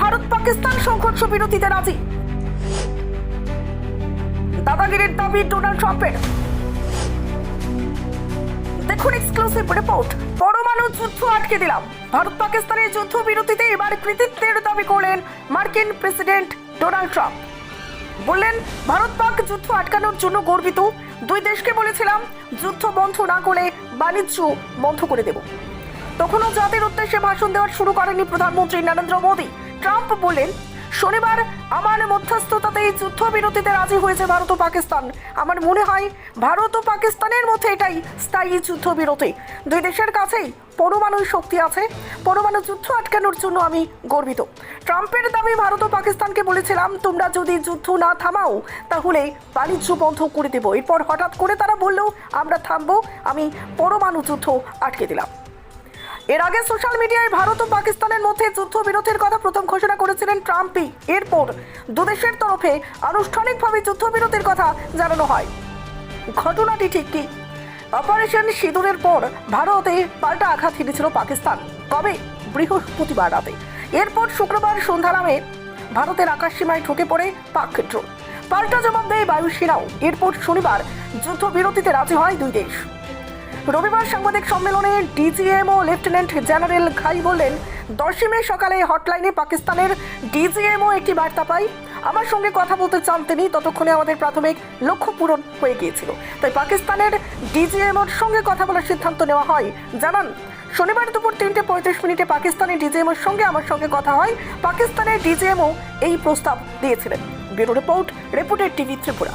ভারত পাকিস্তান সংঘর্ষ বিরতিতে রাজি। দাদাগিরির দাবি ডোনাল্ড ট্রাম্পের। দেখুন এক্সক্লুসিভ রিপোর্ট। পরমাণু যুদ্ধ আটকে দিলাম। ভারত পাকিস্তানের যুদ্ধ বিরতিতে এবার কৃতিত্বের দাবি করলেন মার্কিন প্রেসিডেন্ট ডোনাল্ড ট্রাম্প। বললেন, ভারত পাক যুদ্ধ আটকানোর জন্য গর্বিত। দুই দেশকে বলেছিলাম, যুদ্ধ বন্ধ না করে বাণিজ্য বন্ধ করে দেব। তখনও জাতির উদ্দেশ্যে ভাষণ দেওয়া শুরু করেনি প্রধানমন্ত্রী নরেন্দ্র মোদী। ট্রাম্প বললেন শনিবার আমার মধ্যস্থতাতেই যুদ্ধবিরতিতে রাজি হয়েছে ভারত ও পাকিস্তান। আমার মনে হয় ভারত ও পাকিস্তানের মধ্যে এটাই স্থায়ী যুদ্ধবিরতি। দুই দেশের কাছেই পরমাণু শক্তি আছে। পরমাণু যুদ্ধ আটকানোর জন্য আমি গর্বিত। ট্রাম্পের দাবি ভারত ও পাকিস্তানকে বলেছিলাম, তোমরা যদি যুদ্ধ না থামাও, তাহলে বাণিজ্য বন্ধ করে দেবো। এরপর হঠাৎ করে তারা বলল, আমরা থামবো, আমি পরমাণু যুদ্ধ আটকে দিলাম। এর আগে সোশ্যাল মিডিয়ায় ভারত ও পাকিস্তানের মধ্যে যুদ্ধবিরতির কথা প্রথম ঘোষণা করেছিলেন ট্রাম্পই। এরপর দুদেশের তরফে আনুষ্ঠানিকভাবে যুদ্ধবিরতির কথা জানানো হয়। ঘটনাটি ঠিক কি? অপারেশন সিঁদুরের পর ভারতে পাল্টা আঘাত হেনেছিল পাকিস্তান। কবে? বৃহস্পতিবার রাতে। এরপর শুক্রবার সন্ধ্যা নামে ভারতের আকাশ সীমায় ঢুকে পড়ে পাক ড্রোন পাল্টা জবাব দেয় বায়ুসেনাও। এরপর শনিবার যুদ্ধবিরতিতে রাজি হয় দুই দেশ। রবিবার সাংবাদিক সম্মেলনে ডিজিএমও লেফটেন্যান্ট জেনারেল ঘাই বললেন দশই মে সকালে হটলাইনে পাকিস্তানের ডিজিএমও একটি বার্তা পাই। আমার সঙ্গে কথা বলতে চান তিনি, ততক্ষণে আমাদের প্রাথমিক লক্ষ্য পূরণ হয়ে গিয়েছিল। তাই পাকিস্তানের ডিজিএমওর সঙ্গে কথা বলার সিদ্ধান্ত নেওয়া হয়। জানান, শনিবার দুপুর তিনটে পঁয়ত্রিশ মিনিটে পাকিস্তানের ডিজিএমওর সঙ্গে আমার সঙ্গে কথা হয়। পাকিস্তানের ডিজিএমও এই প্রস্তাব দিয়েছিলেন। ব্যুরো রিপোর্ট রিপোর্টের টিভি ত্রিপুরা।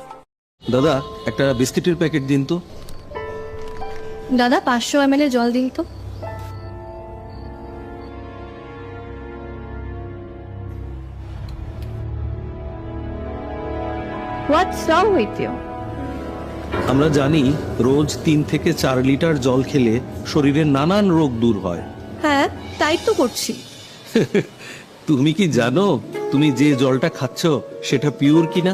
দাদা একটা বিস্কিটের প্যাকেট দিন তো। দাদা পাঁচশো এম জল দিন তো। হোয়াটস রং উইথ ইউ আমরা জানি রোজ তিন থেকে চার লিটার জল খেলে শরীরের নানান রোগ দূর হয়। হ্যাঁ তাই তো করছি। তুমি কি জানো তুমি যে জলটা খাচ্ছ সেটা পিওর কিনা?